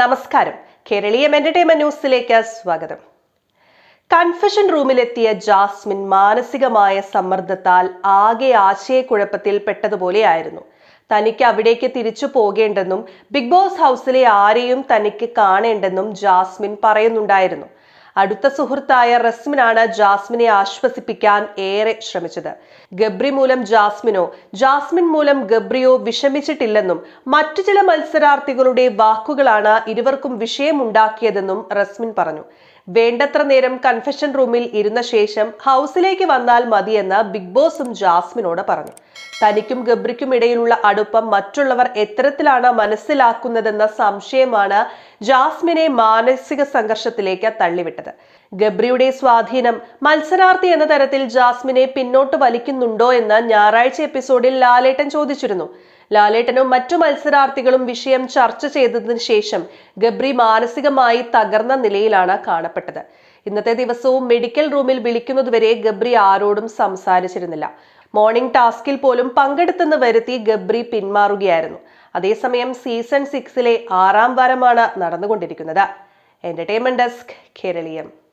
നമസ്കാരം. കേരളീയം എന്റർടൈൻമെന്റ് ന്യൂസിലേക്ക് സ്വാഗതം. കൺഫഷൻ റൂമിലെത്തിയ ജാസ്മിൻ മാനസികമായ സമ്മർദ്ദത്താൽ ആകെ ആശയക്കുഴപ്പത്തിൽ പെട്ടതുപോലെയായിരുന്നു. തനിക്ക് അവിടേക്ക് തിരിച്ചു പോകേണ്ടെന്നും ബിഗ് ബോസ് ഹൗസിലെ ആരെയും തനിക്ക് കാണേണ്ടെന്നും ജാസ്മിൻ പറയുന്നുണ്ടായിരുന്നു. അടുത്ത സുഹൃത്തായ റസ്മിനാണ് ജാസ്മിനെ ആശ്വസിപ്പിക്കാൻ ഏറെ ശ്രമിച്ചത്. ഗബ്രി മൂലം ജാസ്മിനോ ജാസ്മിൻ മൂലം ഗബ്രിയോ വിഷമിച്ചിട്ടില്ലെന്നും മറ്റു ചില മത്സരാർത്ഥികളുടെ വാക്കുകളാണ് ഇരുവർക്കും വിഷയമുണ്ടാക്കിയതെന്നും റസ്മിൻ പറഞ്ഞു. വേണ്ടത്ര നേരം കൺഫെഷൻ റൂമിൽ ഇരുന്ന ശേഷം ഹൗസിലേക്ക് വന്നാൽ മതിയെന്ന് ബിഗ് ബോസും ജാസ്മിനോട് പറഞ്ഞു. തനിക്കും ഗബ്രിക്കും ഇടയിലുള്ള അടുപ്പം മറ്റുള്ളവർ എത്തരത്തിലാണ് മനസ്സിലാക്കുന്നതെന്ന സംശയമാണ് ജാസ്മിനെ മാനസിക സംഘർഷത്തിലേക്ക് തള്ളിവിട്ടത്. ഗബ്രിയുടെ സ്വാധീനം മത്സരാർത്ഥി എന്ന തരത്തിൽ ജാസ്മിനെ പിന്നോട്ട് വലിക്കുന്നുണ്ടോ എന്ന് ഞായറാഴ്ച എപ്പിസോഡിൽ ലാലേട്ടൻ ചോദിച്ചിരുന്നു. ലാലേട്ടനും മറ്റു മത്സരാർത്ഥികളും വിഷയം ചർച്ച ചെയ്തതിനു ശേഷം ഗബ്രി മാനസികമായി തകർന്ന നിലയിലാണ് കാണപ്പെട്ടത്. ഇന്നത്തെ ദിവസവും മെഡിക്കൽ റൂമിൽ വിളിക്കുന്നതുവരെ ഗബ്രി ആരോടും സംസാരിച്ചിരുന്നില്ല. മോർണിംഗ് ടാസ്കിൽ പോലും പങ്കെടുത്തെന്ന് വരുത്തി ഗബ്രി പിന്മാറുകയായിരുന്നു. അതേസമയം സീസൺ സിക്സിലെ ആറാം വാരമാണ് നടന്നുകൊണ്ടിരിക്കുന്നത്. Entertainment desk Keraleeyam.